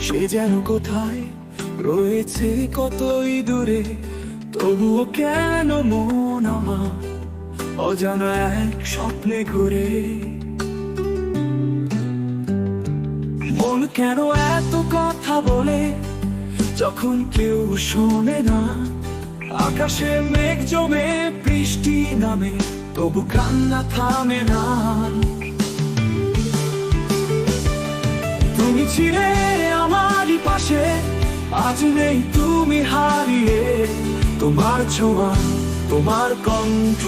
সে যেন কোথায়? রয়েছে কতই দূরে, তবুও কেন মন আমার অজানা এক স্বপ্নে ঘুরে? মন কেন এত কথা বলে, যখন কেউ শোনে না? আকাশে মেঘ জমে, বৃষ্টি নামে, তবু কান্না থামে না। তুমি ছিলে আমারই পাশে। আজ নেই তুমি হারিয়ে। তোমার ছোঁয়া, তোমার কণ্ঠ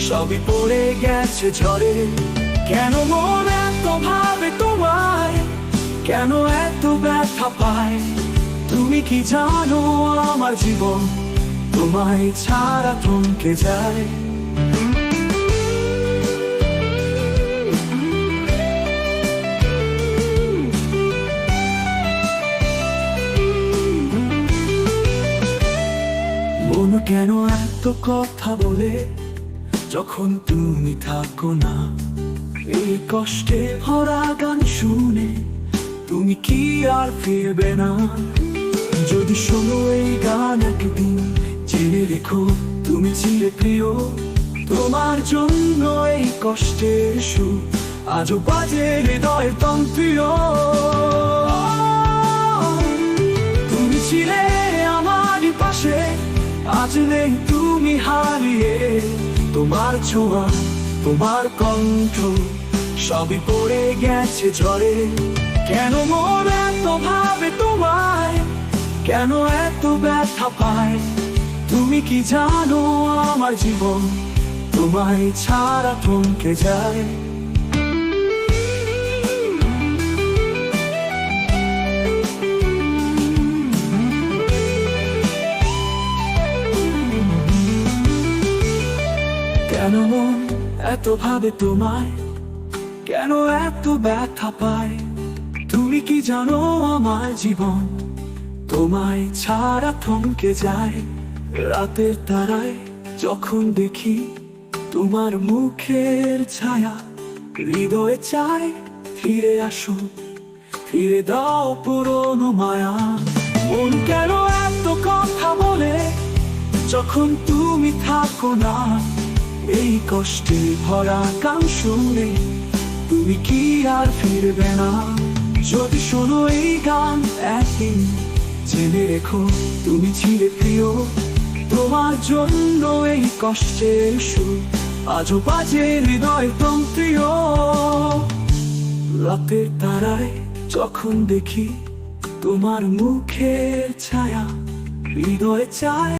সবই পড়ে গেছে ঝড়ে। কেন মন এত ভাবে তোমায়? কেন এত ব্যথা পায়? তুমি কি জানো আমার জীবন? তোমায় ছাড়া থমকে যায়। কেন এত কথা বলে? যখন তুমি থাকো না, এই কষ্টে ভরা গান শুনে তুমি কি আর ফিরবে না? যদি শোনো এই গান একদিন, জেনে রেখো তুমি ছিলে প্রিয়। তোমার জন্য এই কষ্টের সুর আজও বাজে হৃদয়ের তন্ত্রীয়। তুমি ছিলে আজ নেই তুমি হারিয়ে তোমার ছোঁয়া, তোমার কণ্ঠ সবই পড়ে গেছে ঝড়ে। কেন মন এত ভাবে তোমায়, কেন এত ব্যথা পায়? তুমি কি জানো আমার জীবন তোমায় ছাড়া থমকে যায়? কেন মন এত ভাবে তোমায়? কেন এত ব্যথা পায়? তুমি কি জানো আমার জীবন? তোমায় ছাড়া থমকে যায় রাতের তারায়। যখন দেখি তোমার মুখের ছায়া হৃদয়ে চায়, ফিরে আসো, ফিরে দাও পুরনো মায়া। মন কেন এত কথা বলে? যখন তুমি থাকো না এই কষ্টে ভরা গান শুনে তুমি কি আর ফিরবে না? যদি শোনো এই গান একদিন জেনে রেখো, তুমি ছিলে প্রিয়। তোমার জন্য এই কষ্টের সুর আজও বাজে, হৃদয় তন্ত্রীয়। রাতের তারায় যখন দেখি তোমার মুখের ছায়া, হৃদয় চায়